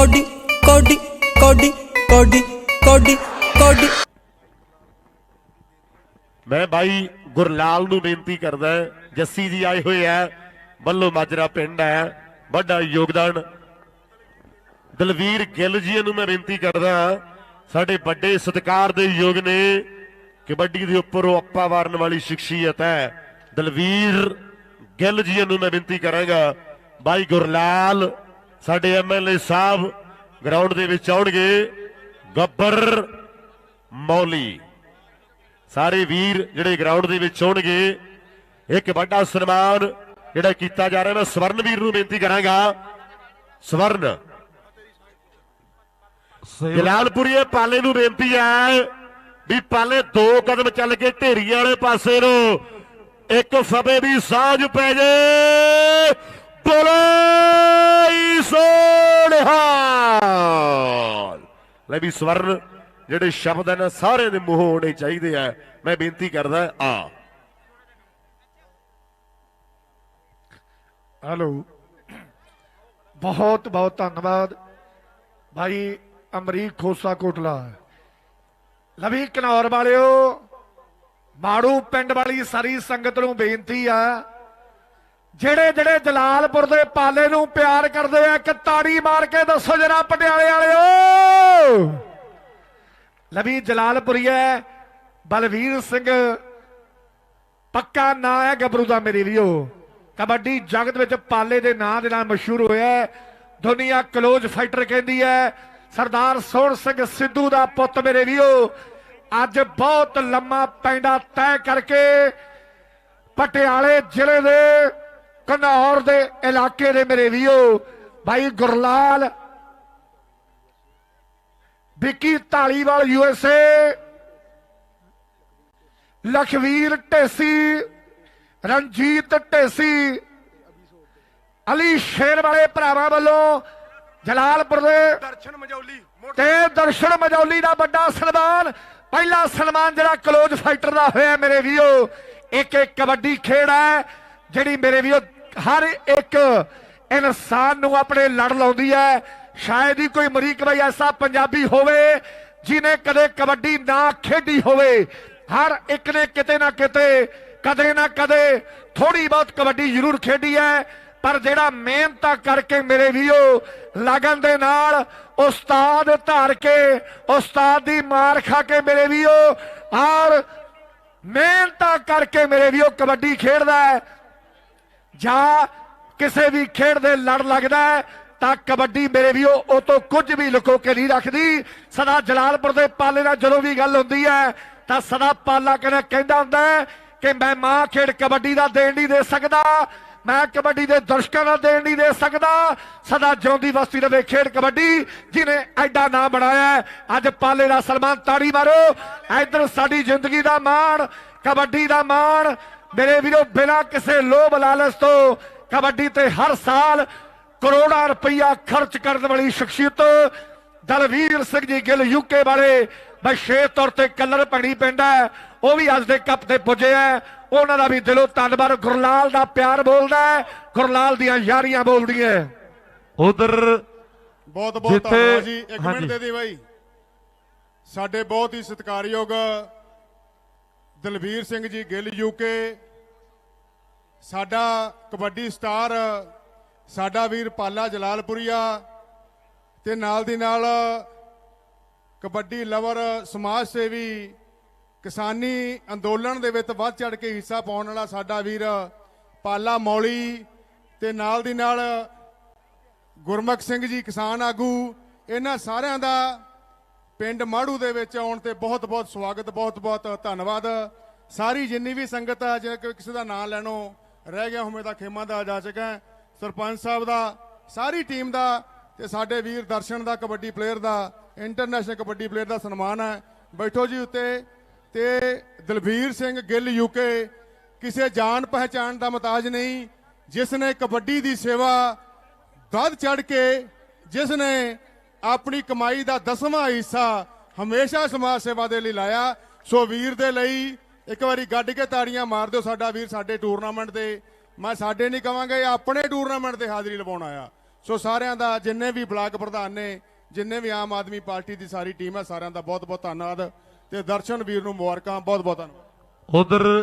Cody ਕੋਡੀ ਕੋਡੀ ਕੋਡੀ ਕੋਡੀ ਕੋਡੀ। ਮੈਂ ਭਾਈ ਗੁਰਲਾਲ ਨੂੰ ਬੇਨਤੀ ਕਰਦਾ ਜੱਸੀ ਜੀ ਆਏ ਹੋਏ ਆ ਬੱਲੋ ਮਾਜਰਾ ਪਿੰਡ ਹੈ ਵੱਡਾ ਯੋਗਦਾਨ। ਦਲਵੀਰ ਗਿੱਲ ਜੀ ਨੂੰ ਮੈਂ ਬੇਨਤੀ ਕਰਦਾ ਸਾਡੇ ਵੱਡੇ ਸਤਿਕਾਰ ਦੇ ਯੋਗ ਨੇ, ਕਬੱਡੀ ਦੇ ਉੱਪਰ ਉਹ ਅੱਪਾ ਵਾਰਨ ਵਾਲੀ ਸ਼ਖਸੀਅਤ ਹੈ। ਦਲਵੀਰ ਗਿੱਲ ਜੀ ਨੂੰ ਮੈਂ ਬੇਨਤੀ ਕਰਾਂਗਾ, ਬਾਈ ਗੁਰਲਾਲ ਸਾਡੇ ਐਮਐਲਏ ਸਾਹਿਬ ਗਰਾਊਂਡ ਦੇ ਵਿੱਚ ਆਉਣਗੇ ਗੱਬਰ ਮੌਲੀ। ਸਾਰੇ ਵੀਰ ਜਿਹੜੇ ਗਰਾਊਂਡ ਦੇ ਵਿੱਚ ਹੋਣਗੇ ਇੱਕ ਵੱਡਾ ਸਨਮਾਨ ਜਿਹੜਾ ਕੀਤਾ ਜਾ ਰਿਹਾ ਮੈਂ ਸਵਰਨ ਵੀਰ ਨੂੰ ਬੇਨਤੀ ਕਰਾਂਗਾ। ਸਵਰਨ ਜਲਾਲਪੁਰੀਏ ਪਾਲੇ ਨੂੰ ਬੇਨਤੀ ਹੈ ਵੀ ਪਾਲੇ ਦੋ ਕਦਮ ਚੱਲ ਕੇ ਢੇਰੀਆਂ ਵਾਲੇ ਪਾਸੇ ਨੂੰ ਇੱਕ ਫਬੇ ਦੀ ਸਾਂਝ ਪੈ ਜੇ। ਬੋਲੇ ਸੋਨਿਹਾਲ ਲੈ ਵੀ ਸਵਰਨ, ਜਿਹੜੇ ਸ਼ਬਦ ਹਨ ਸਾਰੇ ਦੇ ਮੂੰਹੋਂ ਹੋਣੇ ਚਾਹੀਦੇ ਆ। ਮੈਂ ਬੇਨਤੀ ਕਰਦਾ, ਆ। ਹੈਲੋ। ਬਹੁਤ ਬਹੁਤ ਧੰਨਵਾਦ। ਭਾਈ ਅਮਰੀਕ ਖੋਸਾ ਕੋਟਲਾ। ਲਵੀ ਕਨੌਰ ਵਾਲਿਓ, ਮਾੜੂ ਪਿੰਡ ਵਾਲੀ ਸਾਰੀ ਸੰਗਤ ਨੂੰ ਬੇਨਤੀ ਆ। ਜਿਹੜੇ ਜਿਹੜੇ ਜਲਾਲਪੁਰ ਦੇ ਪਾਲੇ ਨੂੰ ਪਿਆਰ ਕਰਦੇ ਆ, ਇੱਕ ਤਾੜੀ ਮਾਰ ਕੇ ਦੱਸੋ ਜਰਾ ਪਟਿਆਲੇ ਵਾਲਿਓ। ਲਵੀ ਜਲਾਲਪੁਰੀਆ ਬਲਵੀਰ ਸਿੰਘ, ਪੱਕਾ ਨਾਂ ਹੈ ਗੱਭਰੂ ਦਾ ਮੇਰੇ ਵੀਰੋ। ਕਬੱਡੀ ਜਗਤ ਵਿੱਚ ਪਾਲੇ ਦੇ ਨਾਂ ਦੇ ਨਾਲ ਮਸ਼ਹੂਰ ਹੋਇਆ ਹੈ। ਦੁਨੀਆ ਕਲੋਜ਼ ਫਾਈਟਰ ਕਹਿੰਦੀ ਹੈ, ਸਰਦਾਰ ਸੋਹਣ ਸਿੰਘ ਸਿੱਧੂ ਦਾ ਪੁੱਤ ਮੇਰੇ ਵੀਰੋ। ਅੱਜ ਬਹੁਤ ਲੰਮਾ ਪੈਂਡਾ ਤੈਅ ਕਰਕੇ ਪਟਿਆਲੇ ਜ਼ਿਲ੍ਹੇ ਦੇ ਘਨੌਰ ਦੇ ਇਲਾਕੇ ਦੇ ਮੇਰੇ ਵੀਰੋ ਭਾਈ ਗੁਰਲਾਲ ਵਿੱਕੀ ਢਾਲੀਵਾਲ ਯੂਐਸਏ ਲਖਵੀਰ ਢੇਸੀ ਰਣਜੀਤ ਢੇਸੀ ਅਲੀ ਸ਼ੇਰ ਵਾਲੇ ਭਰਾਵਾਂ ਵੱਲੋਂ ਜਲਾਲਪੁਰ ਦੇ ਦਰਸ਼ਨ ਮਜੌਲੀ ਤੇ ਦਰਸ਼ਨ ਮਜੌਲੀ ਦਾ ਵੱਡਾ ਸਨਮਾਨ ਪਹਿਲਾ ਸਨਮਾਨ ਜਿਹੜਾ ਕਲੋਜ਼ ਫਾਈਟਰ ਦਾ ਹੋਇਆ ਮੇਰੇ ਵੀਰੋ ਇੱਕ ਇੱਕ ਕਬੱਡੀ ਖੇਡ ਹੈ ਜਿਹੜੀ ਮੇਰੇ ਵੀਰੋ ਹਰ ਇੱਕ ਇਨਸਾਨ ਨੂੰ ਆਪਣੇ ਲੜ ਲਾਉਂਦੀ ਹੈ। ਸ਼ਾਇਦ ਹੀ ਕੋਈ ਮਰੀਕ ਭਾਈ ਐਸਾ ਪੰਜਾਬੀ ਹੋਵੇ ਜਿਨੇ ਕਦੇ ਕਬੱਡੀ ਨਾ ਖੇਡੀ ਹੋਵੇ। ਹਰ ਇੱਕ ਨੇ ਕਿਤੇ ਨਾ ਕਿਤੇ, ਕਦੇ ਨਾ ਕਦੇ ਥੋੜੀ ਬਹੁਤ ਕਬੱਡੀ ਜ਼ਰੂਰ ਖੇਡੀ ਹੈ। ਪਰ ਜਿਹੜਾ ਮਿਹਨਤਾਂ ਕਰਕੇ ਮੇਰੇ ਵੀਰੋ, ਲਗਨ ਦੇ ਨਾਲ ਉਸਤਾਦ ਧਾਰ ਕੇ, ਉਸਤਾਦ ਦੀ ਮਾਰ ਖਾ ਕੇ ਮੇਰੇ ਵੀਰੋ, ਔਰ ਮਿਹਨਤਾਂ ਕਰਕੇ ਮੇਰੇ ਵੀਰੋ ਕਬੱਡੀ ਖੇਡਦਾ ਹੈ। ਜਾਂ ਕਿਸੇ ਵੀ ਖੇਡ ਦੇ ਲੜ ਲੱਗਦਾ ਤਾਂ ਕਬੱਡੀ ਮੇਰੇ ਵੀਰੋ, ਉਹ ਤੋਂ ਕੁਝ ਵੀ ਲੁਕੋ ਕੇ ਨਹੀਂ ਰੱਖਦੀ। ਸਦਾ ਜਲਾਲਪੁਰ ਦੇ ਪਾਲੇ ਨਾਲ ਜਦੋਂ ਵੀ ਗੱਲ ਹੁੰਦੀ ਹੈ, ਤਾਂ ਸਦਾ ਪਾਲਾ ਕਹਿੰਦਾ ਕਹਿੰਦਾ ਹੁੰਦਾ ਕਿ ਮੈਂ ਮਾਂ ਖੇਡ ਕਬੱਡੀ ਦਾ ਦੇਣ ਨਹੀਂ ਦੇ ਸਕਦਾ, ਮੈਂ ਕਬੱਡੀ ਦੇ ਦਰਸ਼ਕਾਂ ਦਾ ਦੇਣ ਨਹੀਂ ਦੇ ਸਕਦਾ। ਸਦਾ ਜਿਉਂਦੀ ਵਸਤੀ ਰਵੇ ਖੇਡ ਕਬੱਡੀ ਜਿਨੇ ਐਡਾ ਨਾਂ ਬਣਾਇਆ ਅੱਜ ਪਾਲੇ ਦਾ ਸਲਮਾਨ ਤਾੜੀ ਮਾਰੋ। ਇੱਧਰ ਸਾਡੀ ਜ਼ਿੰਦਗੀ ਦਾ ਮਾਣ, ਕਬੱਡੀ ਦਾ ਮਾਣ ਮੇਰੇ ਵੀਰੋ ਬਿਨਾਂ ਕਿਸੇ ਲੋਭ ਲਾਲਚ ਤੋਂ ਕਬੱਡੀ ਤੇ ਹਰ ਸਾਲ ਕਰੋੜਾਂ ਰੁਪਈਆ ਖਰਚ ਕਰਨ ਵਾਲੀ ਸ਼ਖਸੀਅਤ ਦਲਵੀਰ ਸਿੰਘ ਜੀ ਗਿੱਲ ਯੂਕੇ ਵਾਲੇ ਵਿਸ਼ੇਸ਼ ਤੌਰ ਤੇ ਕਲਰ ਪਣੀ ਹੈ। ਉਹ ਵੀ ਅੱਜ ਦੇ ਕੱਪ ਤੇ ਪੁੱਜੇ ਹੈ। ਉਹਨਾਂ ਦਾ ਵੀ ਦਿਲੋਂ ਧੰਨਵਾਦ। ਗੁਰਲਾਲ ਦਾ ਪਿਆਰ ਬੋਲਦਾ ਹੈ। ਗੁਰਲਾਲ ਦੀਆਂ ਯਾਰੀਆਂ ਬੋਲਦੀਆਂ। ਉਧਰ ਬਹੁਤ ਬਹੁਤ ਧੰਨਵਾਦ ਜੀ। ਇੱਕ। ਮਿੰਟ ਦੇ ਦੇ ਬਾਈ। ਸਾਡੇ ਬਹੁਤ ਹੀ ਸਤਿਕਾਰਯੋਗ ਦਲਵੀਰ ਸਿੰਘ ਜੀ ਗਿੱਲ ਯੂਕੇ, ਸਾਡਾ ਕਬੱਡੀ ਸਟਾਰ, ਸਾਡਾ ਵੀਰ ਪਾਲਾ ਜਲਾਲਪੁਰੀਆ ਤੇ ਨਾਲ ਦੀ ਨਾਲ ਕਬੱਡੀ ਲਵਰ, ਸਮਾਜ ਸੇਵੀ, ਕਿਸਾਨੀ ਅੰਦੋਲਨ ਦੇ ਵਿੱਚ ਵੱਧ ਚੜ ਕੇ ਹਿੱਸਾ ਪਾਉਣ ਵਾਲਾ ਸਾਡਾ ਵੀਰ ਪਾਲਾ ਮੌਲੀ ਤੇ ਨਾਲ ਦੀ ਨਾਲ ਗੁਰਮੁਖ ਸਿੰਘ ਜੀ ਕਿਸਾਨ ਆਗੂ, ਇਹਨਾਂ ਸਾਰਿਆਂ ਦਾ ਪਿੰਡ ਮਾੜੂ ਦੇ ਵਿੱਚ ਆਉਣ ਤੇ ਬਹੁਤ ਬਹੁਤ ਸਵਾਗਤ, ਬਹੁਤ ਬਹੁਤ ਧੰਨਵਾਦ। ਸਾਰੀ ਜਿੰਨੀ ਵੀ ਸੰਗਤ ਆ, ਜੇ ਕੋਈ ਕਿਸੇ ਦਾ ਨਾਮ ਲੈਣੋ ਰਹਿ ਗਿਆ ਹੋਵੇ ਤਾਂ ਖੇਮਾ ਦਾ ਜਾ ਚੁੱਕਾ ਸਰਪੰਚ ਸਾਹਿਬ ਦਾ, ਸਾਰੀ ਟੀਮ ਦਾ ਤੇ ਸਾਡੇ ਵੀਰ ਦਰਸ਼ਨ ਦਾ, ਕਬੱਡੀ ਪਲੇਅਰ ਦਾ, ਇੰਟਰਨੈਸ਼ਨਲ ਕਬੱਡੀ ਪਲੇਅਰ ਦਾ ਸਨਮਾਨ ਹੈ। ਬੈਠੋ ਜੀ ਉੱਤੇ ਤੇ ਦਲਵੀਰ ਸਿੰਘ ਗਿੱਲ ਯੂਕੇ ਕਿਸੇ ਜਾਣ ਪਹਿਚਾਣ ਦਾ ਮਤਾਜ ਨਹੀਂ, ਜਿਸ ਨੇ ਕਬੱਡੀ ਦੀ ਸੇਵਾ ਵੱਧ ਚੜ ਕੇ, ਜਿਸ ਨੇ ਆਪਣੀ ਕਮਾਈ ਦਾ ਦਸਵਾਂ ਹਿੱਸਾ ਹਮੇਸ਼ਾ ਸਮਾਜ ਸੇਵਾ ਦੇ ਲਈ ਲਾਇਆ। ਸੋ ਵੀਰ ਦੇ ਲਈ ਇੱਕ ਵਾਰੀ ਗੱਡ ਕੇ ਤਾੜੀਆਂ ਮਾਰ ਦਿਓ ਸਾਡਾ ਵੀਰ ਸਾਡੇ ਟੂਰਨਾਮੈਂਟ ਤੇ। ਮੈਂ ਸਾਡੇ ਨਹੀਂ ਕਵਾਂਗਾ, ਇਹ ਆਪਣੇ ਟੂਰਨਾਮੈਂਟ ਤੇ ਹਾਜ਼ਰੀ ਲਵਾਉਣ ਆਇਆ। ਸੋ ਸਾਰਿਆਂ ਦਾ ਜਿੰਨੇ ਵੀ ਬਲਾਕ ਪ੍ਰਧਾਨ ਨੇ, ਜਿੰਨੇ ਵੀ ਆਮ ਆਦਮੀ ਪਾਰਟੀ ਦੀ ਸਾਰੀ ਟੀਮ ਹੈ, ਸਾਰਿਆਂ ਦਾ ਬਹੁਤ ਬਹੁਤ ਧੰਨਵਾਦ। ਤੇ ਦਰਸ਼ਨ ਵੀਰ ਨੂੰ ਮੁਬਾਰਕਾਂ ਬਹੁਤ ਬਹੁਤ ਧੰਨਵਾਦ। ਉਧਰ